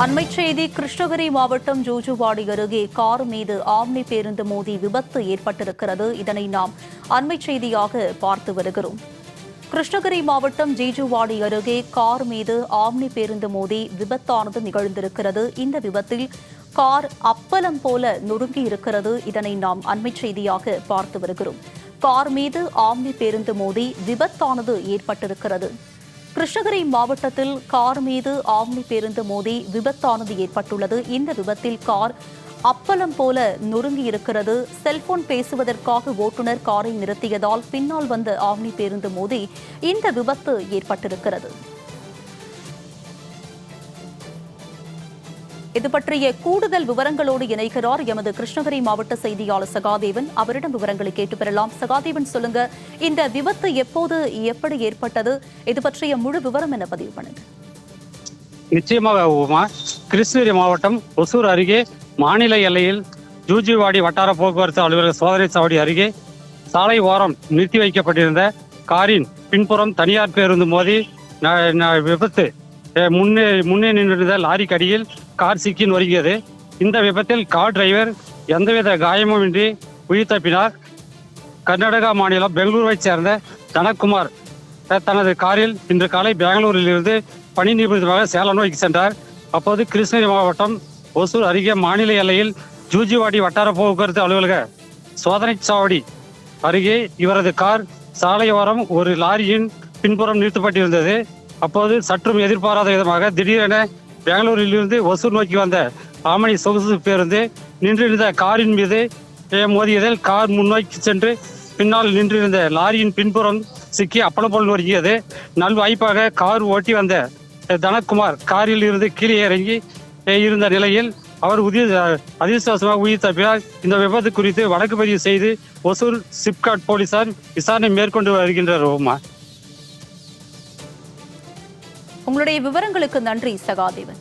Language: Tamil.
அண்மை செய்தி கிருஷ்ணகிரி மாவட்டம் ஜூஜுவாடி அருகே கார் மீது ஆம்னி பேருந்து மோதி விபத்து ஏற்பட்டிருக்கிறது. இதனை நாம் அண்மை செய்தியாக பார்த்து வருகிறோம். கிருஷ்ணகிரி மாவட்டம் ஜீஜுவாடி அருகே கார் மீது ஆம்னி பேருந்து மோதி விபத்தானது நிகழ்ந்திருக்கிறது. இந்த விபத்தில் கார் அப்பலம் போல நொறுங்கி இருக்கிறது. இதனை நாம் அண்மை செய்தியாக பார்த்து வருகிறோம். கார் மீது ஆம்னி பேருந்து மோதி விபத்தானது ஏற்பட்டிருக்கிறது. கிருஷ்ணகிரி மாவட்டத்தில் கார் மீது ஆம்னி பேருந்து மோதி விபத்தானது ஏற்பட்டுள்ளது. இந்த விபத்தில் கார் அப்பளம் போல நொறுங்கி இருக்கிறது செல்போன் பேசுவதற்காக ஓட்டுநர் காரை நிறுத்தியதால் பின்னால் வந்த ஆம்னி பேருந்து மோதி இந்த விபத்து ஏற்பட்டிருக்கிறது. இது பற்றிய கூடுதல் விவரங்களோடு இணைகிறார் எமது கிருஷ்ணகிரி மாவட்ட செய்தியாளர் சகாதேவன். அவரிடம் விவரங்களை கேட்டு பெறலாம் சகாதேவன் சொல்லுங்க. இந்த விபத்து எப்போது எப்படி ஏற்பட்டது? இது பற்றிய முழு விவரம் என பதிவு பண்ணுங்க. நிச்சயமாக உமா கிருஷ்ணகிரி மாவட்டம் ஒசூர் அருகே மாநில எல்லையில் ஜூஜிவாடி வட்டார போக்குவரத்து அலுவலக சோதனை சாவடி அருகே சாலை ஓரம் நிறுத்தி வைக்கப்பட்டிருந்த காரின் பின்புறம் தனியார் பேருந்து மோதி ந- விபத்து முன்னே முன்னே நின்றிருந்த லாரிக்கு அடியில் கார் சிக்கி நொறுங்கியது இந்த விபத்தில் கார் டிரைவர் எந்தவித காயமும் இன்றி உயிர் தப்பினார். கர்நாடகா மாநிலம் பெங்களூருவைச் சேர்ந்த தனக்குமார் தனது காரில் இன்று காலை பெங்களூரிலிருந்து பணி நிபுணமாக சேலம் நோக்கி சென்றார். அப்போது கிருஷ்ணகிரி மாவட்டம் ஒசூர் அருகே மாநில எல்லையில் ஜூஜிவாடி வட்டார போக்குவரத்து அலுவலக சோதனை சாவடி அருகே இவரது கார் சாலையோரம் ஒரு லாரியின் பின்புறம் நிறுத்தப்பட்டிருந்தது. அப்போது சற்றும் எதிர்பாராத விதமாக திடீரென பெங்களூரிலிருந்து ஒசூர் நோக்கி வந்த ஆமணி சொகுசு பேருந்து நின்றிருந்த காரின் மீது மோதியதில் கார் முன்னோக்கி சென்று பின்னால் நின்றிருந்த லாரியின் பின்புறம் சிக்கி அப்பளம் போல் நொறுங்கியது. நல்வாய்ப்பாக கார் ஓட்டி வந்த தனக்குமார் காரில் இருந்து கீழே இறங்கி இருந்த நிலையில் அவர் உயிர் அதிர்ஷ்டவசமாக உயிர் தப்பினார். இந்த விபத்து குறித்து வழக்கு பதிவு செய்து ஒசூர் சிப்காட் போலீசார் விசாரணை மேற்கொண்டு வருகின்றனர் ஓமா உங்களுடைய விவரங்களுக்கு நன்றி சகாதேவன்.